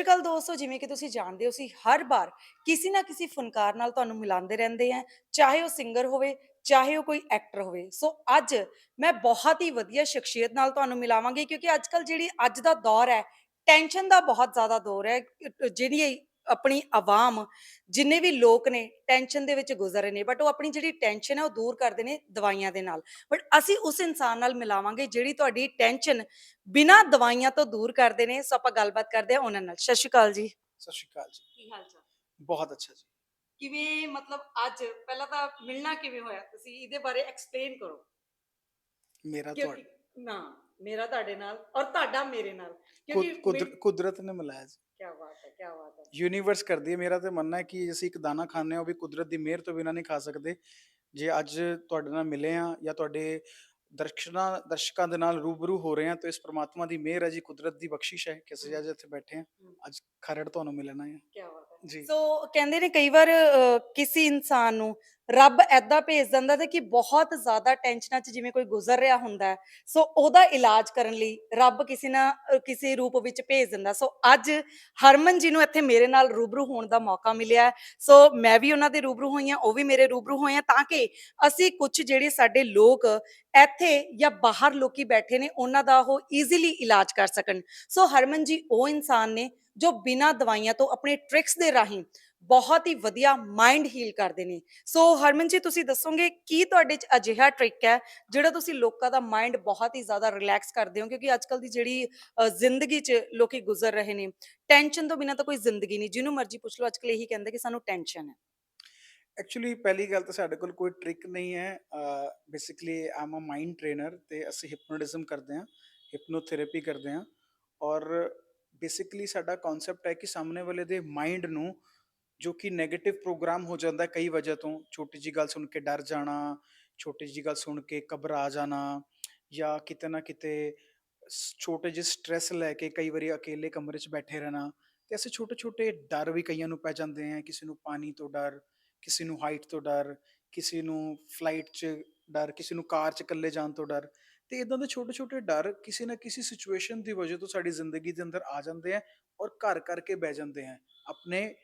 ਸ਼੍ਰੀ ਅਕਾਲ ਦੋਸਤੋ, ਜਿਵੇਂ ਕਿ ਤੁਸੀਂ ਜਾਣਦੇ ਹੋ ਸੀ ਹਰ ਵਾਰ ਕਿਸੇ ਨਾ ਕਿਸੇ ਫਨਕਾਰ ਨਾਲ ਤੁਹਾਨੂੰ ਮਿਲਾਉਂਦੇ ਰਹਿੰਦੇ ਆ ਚਾਹੇ ਉਹ ਸਿੰਗਰ ਹੋਵੇ, ਚਾਹੇ ਉਹ ਕੋਈ ਐਕਟਰ ਹੋਵੇ। ਸੋ ਅੱਜ ਮੈਂ ਬਹੁਤ ਹੀ ਵਧੀਆ ਸ਼ਖਸੀਅਤ ਨਾਲ ਤੁਹਾਨੂੰ ਮਿਲਾਵਾਂਗੀ, ਕਿਉਂਕਿ ਅੱਜ ਕੱਲ ਜਿਹੜੀ ਅੱਜ ਦਾ ਦੌਰ ਹੈ ਟੈਨਸ਼ਨ ਦਾ ਬਹੁਤ ਜ਼ਿਆਦਾ ਦੌਰ ਹੈ ਜਿਹੜੀ ਆਪਣੀ ਆਵਾਮ ਜਿੰਨੇ ਵੀ ਲੋਕ ਨੇ ਟੈਨਸ਼ਨ ਦੇ ਵਿੱਚ ਗੁਜ਼ਰ ਰਹੇ ਨੇ ਬਟ ਉਹ ਆਪਣੀ ਜਿਹੜੀ ਟੈਨਸ਼ਨ ਹੈ ਉਹ ਦੂਰ ਕਰਦੇ ਨੇ ਦਵਾਈਆਂ ਦੇ ਨਾਲ। ਬਟ ਅਸੀਂ ਉਸ ਇਨਸਾਨ ਨਾਲ ਮਿਲਾਵਾਂਗੇ ਜਿਹੜੀ ਤੁਹਾਡੀ ਟੈਨਸ਼ਨ ਬਿਨਾਂ ਦਵਾਈਆਂ ਤੋਂ ਦੂਰ ਕਰਦੇ ਨੇ। ਸੋ ਆਪਾਂ ਗੱਲਬਾਤ ਕਰਦੇ ਹਾਂ ਉਹਨਾਂ ਨਾਲ। ਸਤਿ ਸ਼੍ਰੀ ਅਕਾਲ ਜੀ। ਸਤਿ ਸ਼੍ਰੀ ਅਕਾਲ ਜੀ। ਕੀ ਹਾਲ ਚਾਲ? ਬਹੁਤ ਅੱਛਾ ਜੀ। ਕਿਵੇਂ ਮਤਲਬ ਅੱਜ ਪਹਿਲਾਂ ਤਾਂ ਮਿਲਣਾ ਕਿਵੇਂ ਹੋਇਆ? ਤੁਸੀਂ ਇਹਦੇ ਬਾਰੇ ਐਕਸਪਲੇਨ ਕਰੋ। ਮੇਰਾ ਤੁਹਾਡਾ ਨਾ। ਮੇਰਾ ਤੁਹਾਡੇ ਨਾਲ ਔਰ ਤੁਹਾਡਾ ਮੇਰੇ ਨਾਲ ਕੁਦ- ਕੁਦਰਤ ਨੇ ਮਿਲਾਇਆ ਜੀ। ਕੀ ਬਾਤ ਹੈ ਕੀ ਬਾਤ ਹੈ। ਯੂਨੀਵਰਸ ਕਰਦੀ ਹੈ ਮੇਰਾ ਤੇ ਮੰਨਣਾ ਹੈ ਕਿ ਅਸੀਂ ਇੱਕ ਦਾਣਾ ਖਾਂਦੇ ਹਾਂ ਉਹ ਵੀ ਕੁਦਰਤ ਦੀ ਮਿਹਰ ਤੋਂ ਬਿਨਾਂ ਨਹੀਂ ਖਾ ਸਕਦੇ। ਜੇ ਅੱਜ ਤੁਹਾਡੇ ਨਾਲ ਮਿਲੇ ਆ ਜਾਂ ਤੁਹਾਡੇ ਦਰਸ਼ਕਾਂ ਦਰਸ਼ਕਾਂ ਦੇ ਨਾਲ ਰੂਬਰੂ ਹੋ ਰਹੇ ਆ ਤਾਂ ਇਸ ਪ੍ਰਮਾਤਮਾ ਦੀ ਮਿਹਰ ਹੈ ਜੀ ਕੁਦਰਤ ਦੀ ਬਖਸ਼ਿਸ਼ ਹੈ ਕਿ ਅਸੀਂ ਅੱਜ ਇੱਥੇ ਬੈਠੇ ਆ। ਅੱਜ ਖਰੜ ਤੁਹਾਨੂੰ ਮਿਲਣਾ ਹੈ। ਕੀ ਬਾਤ ਹੈ। ਜੀ। ਸੋ ਕਹਿੰਦੇ ਨੇ ਕਈ ਵਾਰ ਅ, ਕਿਸੇ ਇਨਸਾਨ ਨੂੰ ਰੱਬ ਐਦਾਂ ਭੇਜ ਦਿੰਦਾ ਤੇ ਕਿ ਬਹੁਤ ਜ਼ਿਆਦਾ ਟੈਨਸ਼ਨਾਂ 'ਚ ਜਿਵੇਂ ਕੋਈ ਗੁਜ਼ਰ ਰਿਹਾ ਹੁੰਦਾ ਸੋ ਉਹਦਾ ਇਲਾਜ ਕਰਨ ਲਈ ਰੱਬ ਕਿਸੇ ਨਾ, ਕਿਸੇ ਰੂਪ ਵਿੱਚ ਭੇਜ ਦਿੰਦਾ। ਸੋ ਅੱਜ ਹਰਮਨ ਜੀ ਨੂੰ ਇੱਥੇ ਮੇਰੇ ਨਾਲ ਰੂਬਰੂ ਹੋਣ ਦਾ ਮੌਕਾ ਮਿਲਿਆ ਸੋ ਮੈਂ ਵੀ ਉਹਨਾਂ ਦੇ ਰੂਬਰੂ ਹੋਈ ਹਾਂ, ਉਹ ਵੀ ਮੇਰੇ ਰੂਬਰੂ ਹੋਏ ਆ ਤਾਂ ਕਿ ਅਸੀਂ ਕੁਝ ਜਿਹੜੇ ਸਾਡੇ ਲੋਕ ਇੱਥੇ ਜਾਂ ਬਾਹਰ ਲੋਕੀ ਬੈਠੇ ਨੇ, ਉਹਨਾਂ ਦਾ ਉਹ ਈਜ਼ੀਲੀ ਇਲਾਜ ਕਰ ਸਕਣ। ਸੋ ਹਰਮਨ ਜੀ ਉਹ ਇਨਸਾਨ ਨੇ ਜੋ ਬਿਨਾਂ ਦਵਾਈਆਂ ਤੋਂ ਆਪਣੇ ਟ੍ਰਿਕਸ ਦੇ ਰਾਹੀਂ ਬਹੁਤ ਹੀ ਵਧੀਆ ਮਾਈਂਡ ਹੀਲ ਕਰਦੇ ਨੇ। ਸੋ ਹਰਮਨ ਜੀ, ਤੁਸੀਂ ਦੱਸੋਗੇ ਕੀ ਤੁਹਾਡੇ ਚ ਅਜਿਹਾ ਟ੍ਰਿਕ ਹੈ, ਜਿਹੜਾ ਤੁਸੀਂ ਲੋਕਾਂ ਦਾ ਮਾਈਂਡ ਬਹੁਤ ਹੀ ਜ਼ਿਆਦਾ ਰਿਲੈਕਸ ਕਰਦੇ ਹੋ? ਕਿਉਂਕਿ ਅੱਜ ਕੱਲ ਦੀ ਜਿਹੜੀ ਜ਼ਿੰਦਗੀ 'ਚ ਲੋਕੀ ਗੁਜ਼ਰ ਰਹੇ ਨੇ ਟੈਨਸ਼ਨ ਤੋਂ ਬਿਨਾਂ ਤਾਂ ਕੋਈ ਜ਼ਿੰਦਗੀ ਨਹੀਂ। ਜਿਹਨੂੰ ਮਰਜ਼ੀ ਪੁੱਛ ਲਓ ਅੱਜ ਕੱਲ ਇਹੀ ਕਹਿੰਦੇ ਕਿ ਸਾਨੂੰ ਟੈਨਸ਼ਨ ਹੈ। ਐਕਚੁਅਲੀ ਪਹਿਲੀ ਗੱਲ ਤਾਂ ਸਾਡੇ ਕੋਲ ਕੋਈ ਟ੍ਰਿਕ ਨਹੀਂ ਹੈ। Basically I'm a mind trainer ਤੇ ਅਸੀਂ ਹਿਪਨੋਟਿਜ਼ਮ ਕਰਦੇ ਹਾਂ ਹਿਪਨੋਥੈਰੇਪੀ ਕਰਦੇ ਹਾਂ। ਔਰ ਬੇਸਿਕਲੀ ਸਾਡਾ ਕਨਸੈਪਟ ਹੈ ਕਿ ਸਾਹਮਣੇ ਵਾਲੇ ਦੇ ਮਾਈਂਡ ਨੂੰ ਜੋ ਕਿ ਨੈਗੇਟਿਵ ਪ੍ਰੋਗਰਾਮ ਹੋ ਜਾਂਦਾ ਹੈ ਕਈ ਵਜ੍ਹਾ ਤੋਂ। ਛੋਟੀ ਜੀ ਗੱਲ ਸੁਣ ਕੇ ਡਰ ਜਾਣਾ, ਛੋਟੀ ਜੀ ਗੱਲ ਸੁਣ ਕੇ ਘਬਰਾ ਜਾਣਾ ਜਾਂ ਕਿਤੇ ਨਾ ਕਿਤੇ ਸ- ਛੋਟੇ ਜਿਹੇ ਸਟ੍ਰੈਸ ਲੈ ਕੇ ਕਈ ਵਾਰੀ ਅਕੇਲੇ ਕਮਰੇ 'ਚ ਬੈਠੇ ਰਹਿਣਾ ਤੇ ਐਸੇ ਛੋਟੇ ਛੋਟੇ ਡਰ ਵੀ ਕਈਆਂ ਨੂੰ ਪੈ ਜਾਂਦੇ ਆ। ਕਿਸੇ ਨੂੰ ਪਾਣੀ ਤੋਂ ਡਰ, ਕਿਸੇ ਨੂੰ ਹਾਈਟ ਤੋਂ ਡਰ, ਕਿਸੇ ਨੂੰ ਫਲਾਈਟ 'ਚ ਡਰ, ਕਿਸੇ ਨੂੰ ਕਾਰ 'ਚ ਇਕੱਲੇ ਜਾਣ ਤੋਂ ਡਰ ਤੇ ਇਦਾਂ ਦੇ ਛੋਟੇ ਛੋਟੇ ਡਰ ਕਿਸੇ ਨਾ ਕਿਸੇ ਸਿਚੁਏਸ਼ਨ ਦੀ ਵਜ੍ਹਾ ਤੋਂ ਸਾਡੀ ਜ਼ਿੰਦਗੀ ਦੇ ਅੰਦਰ ਆ ਜਾਂਦੇ ਆ ਔਰ ਘਰ ਕਰਕੇ ਬਹਿ ਜਾਂਦੇ ਆ। ਆਪਣੇ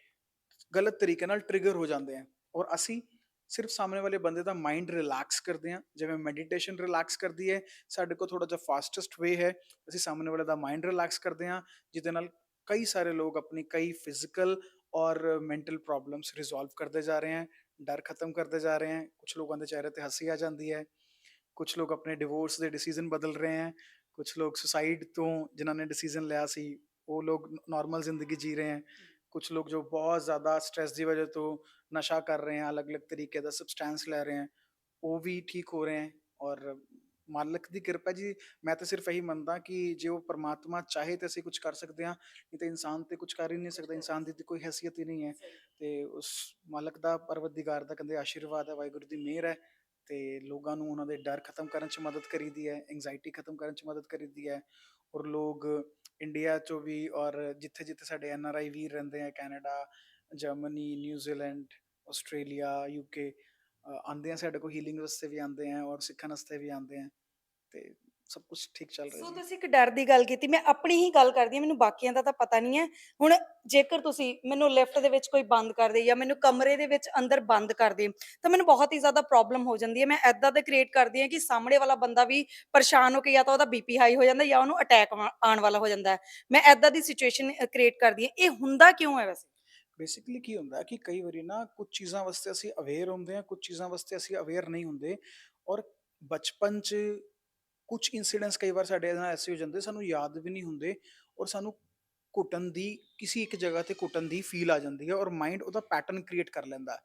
ਗਲਤ ਤਰੀਕੇ ਨਾਲ ਟ੍ਰਿਗਰ ਹੋ ਜਾਂਦੇ ਆ। ਔਰ ਅਸੀਂ ਸਿਰਫ ਸਾਹਮਣੇ ਵਾਲੇ ਬੰਦੇ ਦਾ ਮਾਈਂਡ ਰਿਲੈਕਸ ਕਰਦੇ ਆ ਜਿਵੇਂ ਮੈਡੀਟੇਸ਼ਨ ਰਿਲੈਕਸ ਕਰਦੀ ਹੈ, ਸਾਡੇ ਕੋਲ ਥੋੜਾ ਜਿਹਾ ਫਾਸਟੈਸਟ ਵੇ ਹੈ। ਅਸੀਂ ਸਾਹਮਣੇ ਵਾਲੇ ਦਾ ਮਾਈਂਡ ਰਿਲੈਕਸ ਕਰਦੇ ਆ ਜਿਹਦੇ ਨਾਲ ਕਈ ਸਾਰੇ ਲੋਕ ਆਪਣੀ ਕਈ ਫਿਜ਼ੀਕਲ ਔਰ ਮੈਂਟਲ ਪ੍ਰੋਬਲਮਸ ਰਿਜ਼ੋਲਵ ਕਰਦੇ ਜਾ ਰਹੇ ਹਨ ਡਰ ਖਤਮ ਕਰਦੇ ਜਾ ਰਹੇ ਹਨ ਕੁਝ ਲੋਕਾਂ ਦੇ ਚਿਹਰੇ ਤੇ ਹੱਸੀ ਆ ਜਾਂਦੀ ਹੈ। ਕੁਝ ਲੋਕ ਆਪਣੇ ਡਿਵੋਰਸ ਦੇ ਡਿਸੀਜਨ ਬਦਲ ਰਹੇ ਹਨ ਕੁਝ ਲੋਕ ਸੁਸਾਈਡ ਤੋਂ ਜਿਨ੍ਹਾਂ ਨੇ ਡਿਸੀਜਨ ਲਿਆ ਸੀ, ਉਹ ਲੋਕ ਨਾਰਮਲ ਜ਼ਿੰਦਗੀ ਜੀ ਰਹੇ ਹਨ ਕੁਝ ਲੋਕ ਜੋ ਬਹੁਤ ਜ਼ਿਆਦਾ ਸਟ੍ਰੈਸ ਦੀ ਵਜ੍ਹਾ ਤੋਂ ਨਸ਼ਾ ਕਰ ਰਹੇ ਹਨ ਅਲੱਗ-ਅਲੱਗ ਤਰੀਕੇ ਦਾ ਸਬਸਟੈਂਸ ਲੈ ਰਹੇ ਹਨ ਉਹ ਵੀ ਠੀਕ ਹੋ ਰਹੇ ਹਨ ਔਰ ਮਾਲਕ ਦੀ ਕਿਰਪਾ ਜੀ ਮੈਂ ਤਾਂ ਸਿਰਫ ਇਹੀ ਮੰਨਦਾ ਕਿ ਜੇ ਉਹ ਪਰਮਾਤਮਾ ਚਾਹੇ ਤਾਂ ਅਸੀਂ ਕੁਝ ਕਰ ਸਕਦੇ ਹਾਂ ਨਹੀਂ ਤਾਂ ਇਨਸਾਨ ਤੇ ਕੁਝ ਕਰ ਹੀ ਨਹੀਂ ਸਕਦਾ ਇਨਸਾਨ ਦੀ ਤਾਂ ਕੋਈ ਹੈਸੀਅਤ ਹੀ ਨਹੀਂ ਹੈ ਤੇ ਉਸ ਮਾਲਕ ਦਾ ਪਰਵਤਦੀਗਾਰ ਦਾ ਕਹਿੰਦੇ ਆਸ਼ੀਰਵਾਦ ਹੈ ਵਾਹਿਗੁਰੂ ਦੀ ਮਿਹਰ ਹੈ ਤੇ ਲੋਕਾਂ ਨੂੰ ਉਹਨਾਂ ਦੇ ਡਰ ਖਤਮ ਕਰਨ 'ਚ ਮਦਦ ਕਰੀਦੀ ਹੈ ਐਂਜ਼ਾਈਟੀ ਖਤਮ ਕਰਨ 'ਚ ਮਦਦ ਕਰੀਦੀ ਹੈ ਔਰ ਲੋਕ ਇੰਡੀਆ 'ਚੋਂ ਵੀ ਔਰ ਜਿੱਥੇ ਜਿੱਥੇ ਸਾਡੇ ਐਨ ਆਰ ਆਈ ਵੀਰ ਰਹਿੰਦੇ ਆ Canada Germany New Zealand Australia UK ਆਉਂਦੇ ਆ, ਸਾਡੇ ਕੋਲ ਹੀਲਿੰਗ ਵਾਸਤੇ ਵੀ ਆਉਂਦੇ ਆ ਔਰ ਸਿੱਖਣ ਵਾਸਤੇ ਵੀ ਆਉਂਦੇ ਆ ਤੇ ਸਭ ਕੁਝ ਠੀਕ ਚੱਲ ਰਿਹਾ ਸੋ ਜੀ। ਤੁਸੀਂ ਇੱਕ ਡਰ ਦੀ ਗੱਲ ਕੀਤੀ ਮੈਂ ਆਪਣੀ ਹੀ ਗੱਲ ਕਰਦੀ ਹਾਂ ਮੈਨੂੰ ਬਾਕੀਆਂ ਦਾ ਤਾਂ ਪਤਾ ਨਹੀਂ ਹੈ। ਹੁਣ ਜੇਕਰ ਤੁਸੀਂ ਮੈਨੂੰ ਲਿਫਟ ਦੇ ਵਿੱਚ ਕੋਈ ਬੰਦ ਕਰ ਦੇ ਜਾਂ ਮੈਨੂੰ ਕਮਰੇ ਦੇ ਵਿੱਚ ਅੰਦਰ ਬੰਦ ਕਰ ਦੇ ਤਾਂ ਮੈਨੂੰ ਬਹੁਤ ਹੀ ਜ਼ਿਆਦਾ ਪ੍ਰੋਬਲਮ ਹੋ ਜਾਂਦੀ ਹੈ। ਮੈਂ ਐਦਾਂ ਦਾ ਕ੍ਰੀਏਟ ਕਰਦੀ ਹਾਂ ਕਿ ਸਾਹਮਣੇ ਵਾਲਾ ਬੰਦਾ ਵੀ ਪਰੇਸ਼ਾਨ ਹੋ ਕੇ ਜਾਂ ਤਾਂ ਉਹਦਾ ਬੀਪੀ ਹਾਈ ਹੋ ਜਾਂਦਾ ਜਾਂ ਉਹਨੂੰ ਅਟੈਕ ਆਉਣ ਵਾਲਾ ਹੋ ਜਾਂਦਾ ਹੈ। ਮੈਂ ਐਦਾਂ ਦੀ ਸਿਚੁਏਸ਼ਨ ਕ੍ਰੀਏਟ ਕਰਦੀ ਹਾਂ। ਇਹ ਹੁੰਦਾ ਕਿਉਂ ਹੈ ਵੈਸੇ? ਬੇਸਿਕਲੀ ਕੀ ਹੁੰਦਾ ਕਿ ਕਈ ਵਾਰੀ ਨਾ ਕੁਝ ਚੀਜ਼ਾਂ ਵਾਸਤੇ ਅਸੀਂ ਅਵੇਅਰ ਹੁੰਦੇ ਹਾਂ ਕੁਝ ਚੀਜ਼ਾਂ ਵਾਸਤੇ ਅਸੀਂ ਅਵੇਅਰ ਨਹੀਂ ਹੁੰਦੇ ਔਰ ਬਚਪਨ 'ਚ ਕੁਝ ਇਨਸੀਡੈਂਟਸ ਕਈ ਵਾਰ ਸਾਡੇ ਨਾਲ ਐਸੇ ਹੋ ਜਾਂਦੇ, ਸਾਨੂੰ ਯਾਦ ਵੀ ਨਹੀਂ ਹੁੰਦੇ ਔਰ ਸਾਨੂੰ ਘੁੱਟਣ ਦੀ, ਕਿਸੇ ਇੱਕ ਜਗ੍ਹਾ ਤੇ ਘੁੱਟਣ ਦੀ ਫੀਲ ਆ ਜਾਂਦੀ ਹੈ ਔਰ ਮਾਈਂਡ ਉਹਦਾ ਪੈਟਰਨ ਕ੍ਰੀਏਟ ਕਰ ਲੈਂਦਾ ਹੈ।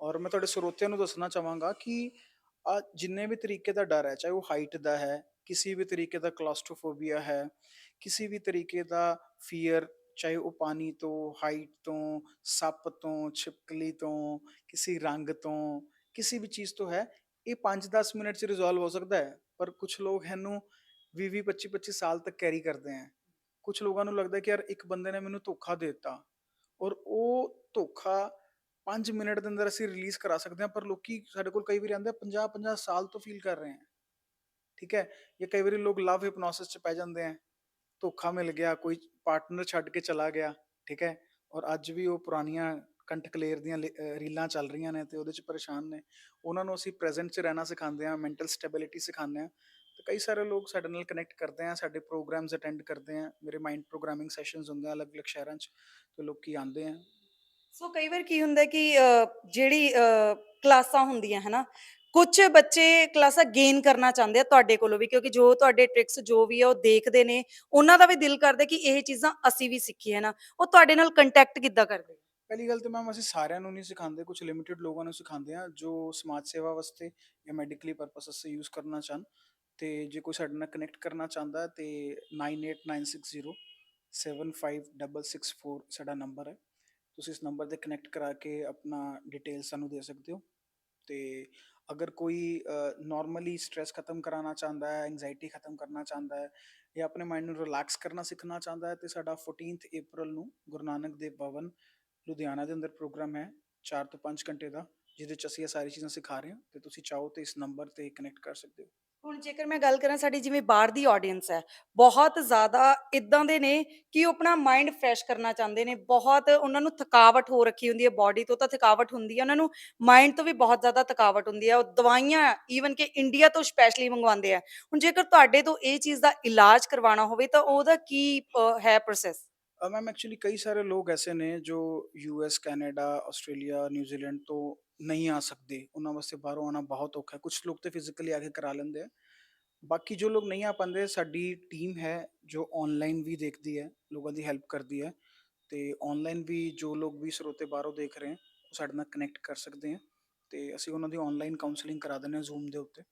ਔਰ ਮੈਂ ਤੁਹਾਡੇ ਸਰੋਤਿਆਂ ਨੂੰ ਦੱਸਣਾ ਚਾਹਾਂਗਾ ਕਿ ਆ ਜਿੰਨੇ ਵੀ ਤਰੀਕੇ ਦਾ ਡਰ ਹੈ, ਚਾਹੇ ਉਹ ਹਾਈਟ ਦਾ ਹੈ, ਕਿਸੇ ਵੀ ਤਰੀਕੇ ਦਾ ਕਲਾਸਟ੍ਰੋਫੋਬੀਆ ਹੈ, ਕਿਸੇ ਵੀ ਤਰੀਕੇ ਦਾ ਫੀਅਰ ਚਾਹੇ ਉਹ ਪਾਣੀ ਤੋਂ ਹਾਈਟ ਤੋਂ, ਸੱਪ ਤੋਂ, ਛਿਪਕਲੀ ਤੋਂ, ਕਿਸੇ ਰੰਗ ਤੋਂ, ਕਿਸੇ ਵੀ ਚੀਜ਼ ਤੋਂ ਹੈ, ਇਹ 5-10 ਮਿੰਟ 'ਚ ਰਿਜ਼ੋਲਵ ਹੋ ਸਕਦਾ ਹੈ ਪਰ ਕੁਝ ਲੋਕ ਇਹਨੂੰ 20-20 25-25 ਸਾਲ ਤੱਕ ਕੈਰੀ ਕਰਦੇ ਹੈ ਕੁਝ ਲੋਕਾਂ ਨੂੰ ਲੱਗਦਾ ਕਿ ਯਾਰ ਇੱਕ ਬੰਦੇ ਨੇ ਮੈਨੂੰ ਧੋਖਾ ਦੇ ਦਿੱਤਾ ਔਰ ਉਹ ਧੋਖਾ 5 ਮਿੰਟ ਦੇ ਅੰਦਰ ਅਸੀਂ ਰਿਲੀਜ਼ ਕਰਾ ਸਕਦੇ ਹਾਂ, ਪਰ ਲੋਕੀ ਸਾਡੇ ਕੋਲ ਕਈ ਵਾਰੀ ਆਉਂਦੇ 50-50 ਸਾਲ ਤੋਂ ਫੀਲ ਕਰ ਰਹੇ ਹੈ ਠੀਕ ਹੈ ਜਾਂ ਕਈ ਵਾਰੀ ਲੋਕ ਲਵ ਹਿਪਨੋਸਿਸ 'ਚ ਪੈ ਜਾਂਦੇ ਹੈ ਧੋਖਾ ਮਿਲ ਗਿਆ, ਕੋਈ ਪਾਰਟਨਰ ਛੱਡ ਕੇ ਚਲਾ ਗਿਆ, ਠੀਕ ਹੈ ਔਰ ਅੱਜ ਵੀ ਉਹ ਪੁਰਾਣੀਆਂ ਕੰਠ ਕਲੇਰ ਦੀਆਂ ਲੇ- ਅਹ ਰੀਲਾਂ ਚੱਲ ਰਹੀਆਂ ਨੇ ਤੇ ਉਹਦੇ ਚ ਪਰੇਸ਼ਾਨ ਨੇ। ਉਹਨਾਂ ਨੂੰ ਅਸੀਂ ਪ੍ਰੈਜ਼ੈਂਟ 'ਚ ਰਹਿਣਾ ਸਿਖਾਉਂਦੇ ਹਾਂ ਮੈਂਟਲ ਸਟੈਬਿਲਿਟੀ ਸਿਖਾਉਂਦੇ ਹਾਂ। ਤੇ ਕਈ ਸਾਰੇ ਲੋਕ ਸਾਡੇ ਨਾਲ ਕਨੈਕਟ ਕਰਦੇ ਆ ਸਾਡੇ ਪ੍ਰੋਗਰਾਮਸ ਅਟੈਂਡ ਕਰਦੇ ਆ ਮੇਰੇ ਮਾਈਂਡ ਪ੍ਰੋਗਰਾਮਿੰਗ ਸੈਸ਼ਨਸ ਹੁੰਦੇ ਆ ਅਲੱਗ-ਅਲੱਗ ਸ਼ਹਿਰਾਂ 'ਚ ਤੇ ਲੋਕੀ ਆਉਂਦੇ ਆ। ਸੋ ਕਈ ਵਾਰ ਕੀ ਹੁੰਦਾ ਕਿ ਅ, ਜਿਹੜੀ ਅ, ਕਲਾਸਾਂ ਹੁੰਦੀਆਂ ਹਨਾ ਕੁਝ ਬੱਚੇ ਕਲਾਸਾਂ ਗੇਨ ਕਰਨਾ ਚਾਹੁੰਦੇ ਆ ਤੁਹਾਡੇ ਕੋਲੋਂ ਵੀ ਕਿਉਂਕਿ ਜੋ ਤੁਹਾਡੇ ਟ੍ਰਿਕਸ ਜੋ ਵੀ ਆ ਉਹ ਦੇਖਦੇ ਨੇ ਉਹਨਾਂ ਦਾ ਵੀ ਦਿਲ ਕਰਦਾ ਕਿ ਇਹ ਚੀਜ਼ਾਂ ਅਸੀਂ ਵੀ ਸਿੱਖੀਏ ਨਾ ਉਹ ਤੁਹਾਡੇ ਨਾਲ ਕੰਟੈਕਟ ਕਿੱਦਾਂ ਕਰਦੇ? ਪਹਿਲੀ ਗੱਲ ਤਾਂ ਮੈਮ ਅਸੀਂ ਸਾਰਿਆਂ ਨੂੰ ਨਹੀਂ ਸਿਖਾਉਂਦੇ ਕੁਝ ਲਿਮਿਟਿਡ ਲੋਕਾਂ ਨੂੰ ਸਿਖਾਉਂਦੇ ਆ ਜੋ ਸਮਾਜ ਸੇਵਾ ਵਾਸਤੇ ਜਾਂ ਮੈਡੀਕਲੀ ਪਰਪਸ ਵਾਸਤੇ ਯੂਜ਼ ਕਰਨਾ ਚਾਹਨ ਤੇ ਜੇ ਕੋਈ ਸਾਡੇ ਨਾਲ ਕਨੈਕਟ ਕਰਨਾ ਚਾਹੁੰਦਾ ਹੈ ਤੇ 98960 75664 ਸਾਡਾ ਨੰਬਰ ਹੈ। ਤੁਸੀਂ ਇਸ ਨੰਬਰ ਤੇ ਕਨੈਕਟ ਕਰਾ ਕੇ ਆਪਣਾ ਡਿਟੇਲ ਸਾਨੂੰ ਦੇ ਸਕਦੇ ਹੋ ਤੇ ਅਗਰ ਕੋਈ ਨਾਰਮਲੀ ਸਟ्रेस ਖਤਮ ਕਰਾਉਣਾ ਚਾਹੁੰਦਾ ਹੈ ਐਂਗਜ਼ਾਇਟੀ ਖਤਮ ਕਰਨਾ ਚਾਹੁੰਦਾ ਹੈ ਜਾਂ ਆਪਣੇ ਮਾਈਂਡ ਨੂੰ ਰਿਲੈਕਸ ਕਰਨਾ ਸਿੱਖਣਾ ਚਾਹੁੰਦਾ ਹੈ ਤੇ ਸਾਡਾ 14th April ਨੂੰ ਗੁਰੂ ਨਾਨਕ ਦੇਵ ਭਵਨ ਲੁਧਿਆਣਾ ਦੇ ਅੰਦਰ ਪ੍ਰੋਗਰਾਮ ਹੈ 4 ਤੋਂ 5 ਘੰਟੇ ਦਾ, ਜਿਹਦੇ ਚ ਅਸੀਂ ਇਹ ਸਾਰੀ ਚੀਜ਼ਾਂ ਸਿਖਾ ਰਹੇ ਹਾਂ ਤੇ ਤੁਸੀਂ ਚਾਹੋ ਤੇ ਇਸ ਨੰਬਰ ਤੇ ਕਨੈਕਟ ਕਰ ਸਕਦੇ ਹੋ। ਹੁਣ ਜੇਕਰ ਮੈਂ ਗੱਲ ਕਰਾਂ ਸਾਡੀ ਜਿਵੇਂ ਬਾਹਰ ਦੀ ਆਡੀਅנס ਹੈ, ਬਹੁਤ ਜ਼ਿਆਦਾ ਇਦਾਂ ਦੇ ਨੇ ਕਿ ਉਹ ਆਪਣਾ ਮਾਈਂਡ ਫਰੈਸ਼ ਕਰਨਾ ਚਾਹੁੰਦੇ ਨੇ, ਬਹੁਤ ਉਹਨਾਂ ਨੂੰ ਥਕਾਵਟ ਹੋ ਰੱਖੀ ਹੁੰਦੀ ਹੈ ਬਾਡੀ ਤੋਂ ਤਾਂ ਥਕਾਵਟ ਹੁੰਦੀ ਹੈ, ਉਹਨਾਂ ਨੂੰ ਮਾਈਂਡ ਤੋਂ ਵੀ ਬਹੁਤ ਜ਼ਿਆਦਾ ਥਕਾਵਟ ਹੁੰਦੀ ਹੈ, ਉਹ ਦਵਾਈਆਂ ਈਵਨ ਕਿ ਇੰਡੀਆ ਤੋਂ ਸਪੈਸ਼ਲੀ ਮੰਗਵਾਉਂਦੇ ਆ। ਹੁਣ ਜੇਕਰ ਤੁਹਾਡੇ ਤੋਂ ਇਹ ਚੀਜ਼ ਦਾ ਇਲਾਜ ਕਰਵਾਉਣਾ ਹੋਵੇ ਤਾਂ ਉਹਦਾ ਕੀ ਹੈ ਪ੍ਰੋਸੈਸ ਮੈਮ ਐਕਚੁਅਲੀ ਕਈ ਸਾਰੇ ਲੋਕ ਐਸੇ ਨੇ ਜੋ ਯੂਐਸ ਕੈਨੇਡਾ ਆਸਟ੍ਰੇਲੀਆ ਨਿਊਜ਼ੀਲੈਂਡ ਤੋਂ ਨਹੀਂ ਆ ਸਕਦੇ ਉਹਨਾਂ ਵਾਸਤੇ ਬਾਹਰੋਂ ਆਉਣਾ ਬਹੁਤ ਔਖਾ ਹੈ ਕੁਝ ਲੋਕ ਤੇ ਫਿਜ਼ੀਕਲੀ ਆ ਕੇ ਕਰਾ ਲੈਂਦੇ ਆ ਬਾਕੀ ਜੋ ਲੋਕ ਨਹੀਂ ਆ ਪਾਉਂਦੇ ਸਾਡੀ ਟੀਮ ਹੈ ਜੋ ਆਨਲਾਈਨ ਵੀ ਦੇਖਦੀ ਹੈ ਲੋਕਾਂ ਦੀ ਹੈਲਪ ਕਰਦੀ ਹੈ ਤੇ ਆਨਲਾਈਨ ਵੀ ਜੋ ਲੋਕ ਵੀ ਸਰੋਤੇ ਬਾਹਰੋਂ ਦੇਖ ਰਹੇ ਹੈ ਉਹ ਸਾਡੇ ਨਾਲ ਕਨੈਕਟ ਕਰ ਸਕਦੇ ਹੈ ਤੇ ਅਸੀਂ ਉਹਨਾਂ ਦੀ ਆਨਲਾਈਨ ਕਾਉਂਸਲਿੰਗ ਕਰਾ ਦਿੰਦੇ ਹਾਂ ਜ਼ੂਮ ਦੇ ਉੱਤੇ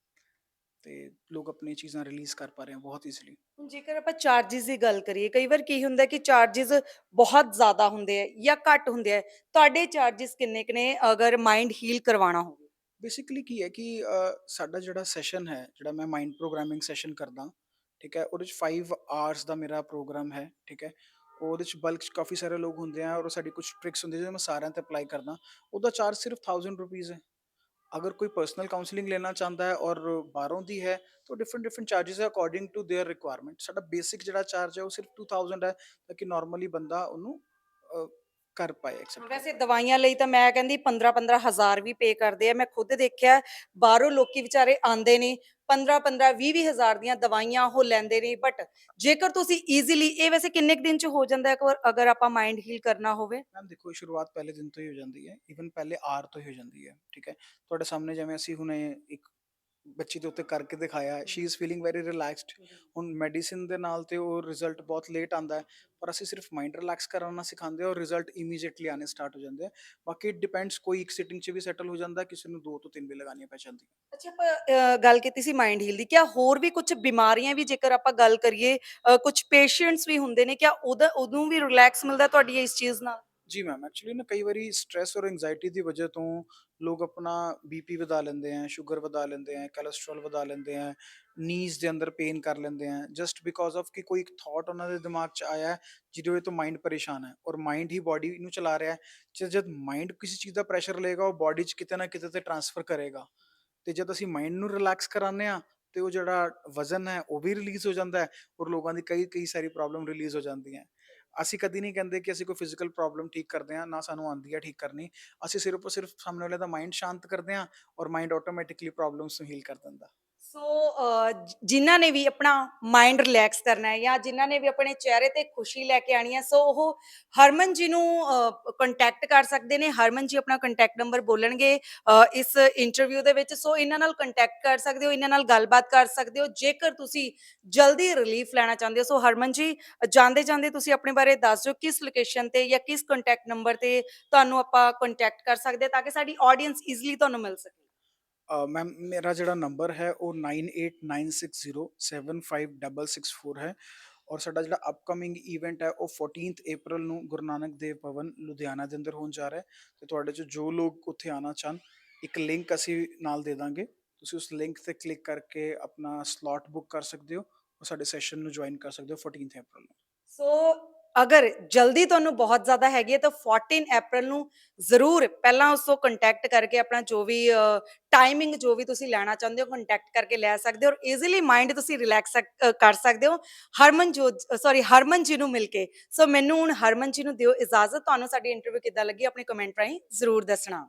ਤੇ ਲੋਕ ਆਪਣੀ ਚੀਜ਼ਾਂ ਰਿਲੀਜ਼ ਕਰ ਪਾ ਰਹੇ ਹਨ ਬਹੁਤ ਈਜ਼ੀਲੀ ਹੁਣ ਜੇਕਰ ਆਪਾਂ ਚਾਰजेस ਦੀ ਗੱਲ ਕਰੀਏ ਕਈ ਵਾਰ ਕੀ ਹੁੰਦਾ ਕਿ ਚਾਰजेस ਬਹੁਤ ਜ਼ਿਆਦਾ ਹੁੰਦੇ ਆ ਜਾਂ ਘੱਟ ਹੁੰਦੇ ਆ ਤੁਹਾਡੇ ਚਾਰजेस ਕਿੰਨੇ ਕੁ ਅਗਰ ਮਾਈਂਡ ਹੀਲ ਕਰਵਾਉਣਾ ਹੋਵੇ? ਬੇਸਿਕਲੀ ਕੀ ਹੈ ਕਿ ਸਾਡਾ ਜਿਹੜਾ ਸੈਸ਼ਨ ਹੈ ਜਿਹੜਾ ਮੈਂ ਮਾਈਂਡ ਪ੍ਰੋਗਰਾਮਿੰਗ ਸੈਸ਼ਨ ਕਰਦਾ ਠੀਕ ਹੈ ਉਹਦੇ ਚ 5 ਆਵਰਸ ਦਾ ਮੇਰਾ ਪ੍ਰੋਗਰਾਮ ਹੈ ਠੀਕ ਹੈ। ਉਹਦੇ ਚ ਬਲਕ ਕਾਫੀ ਸਾਰੇ ਲੋਕ ਹੁੰਦੇ ਆ ਔਰ ਸਾਡੀ ਕੁਝ ਟ੍ਰਿਕਸ ਹੁੰਦੀ ਜਿਹਨਾਂ ਮੈਂ ਸਾਰਿਆਂ ਤੇ ਅਪਲਾਈ ਕਰਦਾ। ਉਹਦਾ ਚਾਰਜ ਸਿਰਫ 1000 ਰੁਪਏ ਹੈ। ਅਗਰ ਕੋਈ ਪਰਸਨਲ काउंसलिंग ਲੈਣਾ ਚਾਹੁੰਦਾ ਹੈ ਔਰ ਬਾਹਰੋਂ ਦੀ ਹੈ ਤਾਂ ਡਿਫਰੈਂਟ ਡਿਫਰੈਂਟ ਚਾਰजेस ਹੈ ਅਕੋਰਡਿੰਗ ਟੂ देयर ਰਿਕੁਆਇਰਮੈਂਟ ਸਾਡਾ ਬੇਸਿਕ ਜਿਹੜਾ ਚਾਰਜ ਹੈ ਉਹ ਸਿਰਫ 2000 ਹੈ ਤਾਂ ਕਿ ਨਾਰਮਲੀ ਬੰਦਾ ਉਹਨੂੰ ਕਰ ਪਾਏ ਐਕਸੈਪਟ ਵੈਸੇ ਦਵਾਈਆਂ ਲਈ ਤਾਂ ਮੈਂ ਕਹਿੰਦੀ 15 15 ਹਜ਼ਾਰ ਵੀ ਪੇ ਕਰਦੇ ਆ। ਮੈਂ ਖੁਦ ਦੇਖਿਆ ਬਾਹਰੋਂ ਲੋਕੀ ਵਿਚਾਰੇ ਆਂਦੇ ਨੇ 15 15 20 20 ਹਜ਼ਾਰ ਦੀਆਂ ਦਵਾਈਆਂ ਉਹ ਲੈਂਦੇ ਨੇ ਬਟ ਜੇਕਰ ਤੁਸੀਂ ਈਜ਼ੀਲੀ ਇਹ ਵੈਸੇ ਕਿੰਨੇ ਕੁ ਦਿਨ ਚ ਹੋ ਜਾਂਦਾ ਹੈ ਇੱਕ ਵਾਰ ਅਗਰ ਆਪਾਂ ਮਾਈਂਡ ਹੀਲ ਕਰਨਾ ਹੋਵੇ? ਮੈਮ ਦੇਖੋ ਸ਼ੁਰੂਆਤ ਪਹਿਲੇ ਦਿਨ ਤੋਂ ਹੀ ਹੋ ਜਾਂਦੀ ਹੈ। ਇਵਨ ਪਹਿਲੇ ਆਰ ਤੋਂ ਹੀ ਹੋ ਜਾਂਦੀ ਹੈ। ਠੀਕ ਹੈ? ਤੁਹਾਡੇ ਸਾਹਮਣੇ ਜਿਵੇਂ ਅਸੀਂ ਹੁਣੇ ਇੱਕ ਬੱਚੀ ਦੇ ਉੱਤੇ ਕਰਕੇ ਦਿਖਾਇਆ। She is feeling very relaxed ਹੁਣ ਮੈਡੀਸਿਨ ਦੇ ਨਾਲ ਤੇ ਉਹ ਰਿਜ਼ਲਟ ਬਹੁਤ ਲੇਟ ਆਂਦਾ ਹੈ। ਪਰ ਅਸੀਂ ਸਿਰਫ ਮਾਈਂਡ ਰਿਲੈਕਸ ਕਰਾਉਣਾ ਸਿਖਾਉਂਦੇ ਹਾਂ ਔਰ ਰਿਜ਼ਲਟ ਇਮੀਡੀਏਟਲੀ ਆਨੇ ਸਟਾਰਟ ਹੋ ਜਾਂਦੇ ਆ। ਬਾਕੀ ਇਟ ਡਿਪੈਂਡਸ ਕੋਈ ਇੱਕ ਸਿਟਿੰਗ 'ਚ ਵੀ ਸੈਟਲ ਹੋ ਜਾਂਦਾ ਕਿਸੇ ਨੂੰ ਦੋ ਤੋਂ ਤਿੰਨ ਵੀ ਲਗਾਉਣੀਆਂ ਪੈ ਜਾਂਦੀਆਂ। ਅੱਛਾ ਆਪਾਂ ਅ, ਗੱਲ ਕੀਤੀ ਸੀ ਮਾਈਂਡ ਹੀਲ ਦੀ। ਕਿਆ ਹੋਰ ਵੀ ਕੁਝ ਬਿਮਾਰੀਆਂ ਵੀ ਜੇਕਰ ਆਪਾਂ ਗੱਲ ਕਰੀਏ ਕੁਝ ਪੇਸ਼ੈਂਟਸ ਵੀ ਹੁੰਦੇ ਨੇ ਕਿਆ ਉਹਦਾ ਉਦੋਂ ਵੀ ਰਿਲੈਕਸ ਮਿਲਦਾ ਤੁਹਾਡੀ ਇਸ ਚੀਜ਼ ਨਾਲ? ਜੀ ਮੈਮ ਐਕਚੁਅਲੀ ਨਾ ਕਈ ਵਾਰੀ ਸਟ੍ਰੈਸ ਔਰ ਐਂਜ਼ਾਈਟੀ ਦੀ ਵਜ੍ਹਾ ਤੋਂ ਲੋਕ ਆਪਣਾ ਬੀਪੀ ਵਧਾ ਲੈਂਦੇ ਹੈ ਸ਼ੂਗਰ ਵਧਾ ਲੈਂਦੇ ਹੈ ਕੋਲੇਸਟ੍ਰੋਲ ਵਧਾ ਲੈਂਦੇ ਹੈ ਨੀਜ਼ ਦੇ ਅੰਦਰ ਪੇਨ ਕਰ ਲੈਂਦੇ ਹੈ ਜਸਟ ਬਿਕੋਜ਼ ਆਫ ਕਿ ਕੋਈ ਇੱਕ ਥਾਟ ਉਹਨਾਂ ਦੇ ਦਿਮਾਗ 'ਚ ਆਇਆ ਹੈ, ਜਿਹਦੇ ਵਜ੍ਹਾ ਤੋਂ ਮਾਈਂਡ ਪਰੇਸ਼ਾਨ ਹੈ ਔਰ ਮਾਈਂਡ ਹੀ ਬਾਡੀ ਨੂੰ ਚਲਾ ਰਿਹਾ ਹੈ ਤੇ ਜਦ ਮਾਈਂਡ ਕਿਸੇ ਚੀਜ਼ ਦਾ ਪ੍ਰੈਸ਼ਰ ਲਏਗਾ ਉਹ ਬਾਡੀ 'ਚ ਕਿਤੇ ਨਾ ਕਿਤੇ ਤੇ ਟਰਾਂਸਫਰ ਕਰੇਗਾ ਤੇ ਜਦ ਅਸੀਂ ਮਾਈਂਡ ਨੂੰ ਰਿਲੈਕਸ ਕਰਾਉਂਦੇ ਆ ਤੇ ਉਹ ਜਿਹੜਾ ਵਜ਼ਨ ਹੈ ਉਹ ਵੀ ਰਿਲੀਜ਼ ਹੋ ਜਾਂਦਾ ਹੈ ਔਰ ਲੋਕਾਂ ਦੀ ਕਈ ਕਈ ਸਾਰੀ ਪ੍ਰੋਬਲਮ ਰਿਲੀਜ਼ ਹੋ ਜਾਂਦੀਆਂ ਅਸੀਂ ਕਦੀ ਨਹੀਂ ਕਹਿੰਦੇ ਕਿ ਅਸੀਂ ਕੋਈ ਫਿਜ਼ੀਕਲ ਪ੍ਰੋਬਲਮ ਠੀਕ ਕਰਦੇ ਹਾਂ, ਨਾ ਸਾਨੂੰ ਆਉਂਦੀ ਹੈ ਠੀਕ ਕਰਨੀ। ਅਸੀਂ ਸਿਰਫ ਔਰ ਸਿਰਫ ਸਾਹਮਣੇ ਵਾਲੇ ਦਾ ਮਾਈਂਡ ਸ਼ਾਂਤ ਕਰਦੇ ਹਾਂ ਔਰ ਮਾਈਂਡ ਆਟੋਮੈਟਿਕਲੀ ਪ੍ਰੋਬਲਮਸ ਨੂੰ ਹੀਲ ਕਰ ਦਿੰਦਾ। ਸੋ ਜਿਨ੍ਹਾਂ ਨੇ ਵੀ ਆਪਣਾ ਮਾਈਂਡ ਰਿਲੈਕਸ ਕਰਨਾ ਹੈ ਜਾਂ ਜਿਨ੍ਹਾਂ ਨੇ ਵੀ ਆਪਣੇ ਚਿਹਰੇ ਤੇ ਖੁਸ਼ੀ ਲੈ ਕੇ ਆਣੀ ਹੈ ਸੋ ਉਹ ਹਰਮਨ ਜੀ ਨੂੰ ਕੰਟੈਕਟ ਕਰ ਸਕਦੇ ਨੇ। ਹਰਮਨ ਜੀ ਆਪਣਾ ਕੰਟੈਕਟ ਨੰਬਰ ਬੋਲਣਗੇ ਇਸ ਇੰਟਰਵਿਊ ਦੇ ਵਿੱਚ। ਸੋ ਇਹਨਾਂ ਨਾਲ ਕੰਟੈਕਟ ਕਰ ਸਕਦੇ ਹੋ, ਇਹਨਾਂ ਨਾਲ ਗੱਲਬਾਤ ਕਰ ਸਕਦੇ ਹੋ। ਜੇਕਰ ਤੁਸੀਂ ਜਲਦੀ ਰਿਲੀਫ ਲੈਣਾ ਚਾਹੁੰਦੇ ਹੋ ਸੋ ਹਰਮਨ ਜੀ, ਜਾਂਦੇ ਜਾਂਦੇ ਤੁਸੀਂ ਆਪਣੇ ਬਾਰੇ ਦੱਸ ਦਿਓ ਕਿਸ ਲੋਕੇਸ਼ਨ ਤੇ ਜਾਂ ਕਿਸ ਕੰਟੈਕਟ ਨੰਬਰ ਤੇ ਤੁਹਾਨੂੰ ਆਪਾਂ ਕੰਟੈਕਟ ਕਰ ਸਕਦੇ ਹਾਂ, ਤਾਂ ਕਿ ਸਾਡੀ ਆਡੀਅנס ਈਜ਼ੀਲੀ ਤੁਹਾਨੂੰ ਮਿਲ ਸਕੇ। ਮੈਮ, ਮੇਰਾ ਜਿਹੜਾ ਨੰਬਰ ਹੈ ਉਹ 9896075664 ਹੈ ਔਰ ਸਾਡਾ ਜਿਹੜਾ ਅਪਕਮਿੰਗ ਇਵੈਂਟ ਹੈ ਉਹ 14th April ਨੂੰ ਗੁਰੂ ਨਾਨਕ ਦੇਵ ਭਵਨ, ਲੁਧਿਆਣਾ ਦੇ ਅੰਦਰ ਹੋਣ ਜਾ ਰਿਹਾ ਹੈ ਤੇ ਤੁਹਾਡੇ ਚ ਜੋ ਲੋਕ ਉੱਥੇ ਆਣਾ ਚਾਹਨ ਇੱਕ ਲਿੰਕ ਅਸੀਂ ਨਾਲ ਦੇ ਦਾਂਗੇ। ਤੁਸੀਂ ਉਸ ਲਿੰਕ ਤੇ ਕਲਿੱਕ ਕਰਕੇ ਆਪਣਾ ਸਲੋਟ ਬੁੱਕ ਕਰ ਸਕਦੇ ਹੋ ਔਰ ਸਾਡੇ ਸੈਸ਼ਨ ਨੂੰ ਜੁਆਇਨ ਕਰ ਸਕਦੇ ਹੋ 14th April ਨੂੰ। ਸੋ ਅਗਰ ਜਲਦੀ ਤੁਹਾਨੂੰ ਬਹੁਤ ਜ਼ਿਆਦਾ ਹੈਗੀ ਹੈ, ਤਾਂ 14 ਅਪ੍ਰੈਲ ਨੂੰ ਜ਼ਰੂਰ ਪਹਿਲਾਂ ਉਸ ਤੋਂ ਕੰਟੈਕਟ ਕਰਕੇ ਆਪਣਾ ਜੋ ਵੀ ਟਾਈਮਿੰਗ ਜੋ ਵੀ ਤੁਸੀਂ ਲੈਣਾ ਚਾਹੁੰਦੇ ਹੋ ਕੰਟੈਕਟ ਕਰਕੇ ਲੈ ਸਕਦੇ ਹੋ ਔਰ ਈਜ਼ੀਲੀ ਮਾਈਂਡ ਤੁਸੀਂ ਰਿਲੈਕਸ ਕਰ ਸਕਦੇ ਹੋ। ਹਰਮਨ ਜੋ ਸੌਰੀ ਹਰਮਨ ਜੀ ਨੂੰ ਮਿਲ ਕੇ। ਸੋ ਮੈਨੂੰ ਹੁਣ ਹਰਮਨ ਜੀ ਨੂੰ ਦਿਓ ਇਜਾਜ਼ਤ। ਤੁਹਾਨੂੰ ਸਾਡੀ ਇੰਟਰਵਿਊ ਕਿੱਦਾਂ ਲੱਗੀ, ਆਪਣੀ ਕਮੈਂਟ ਰਾਹੀਂ ਜ਼ਰੂਰ ਦੱਸਣਾ।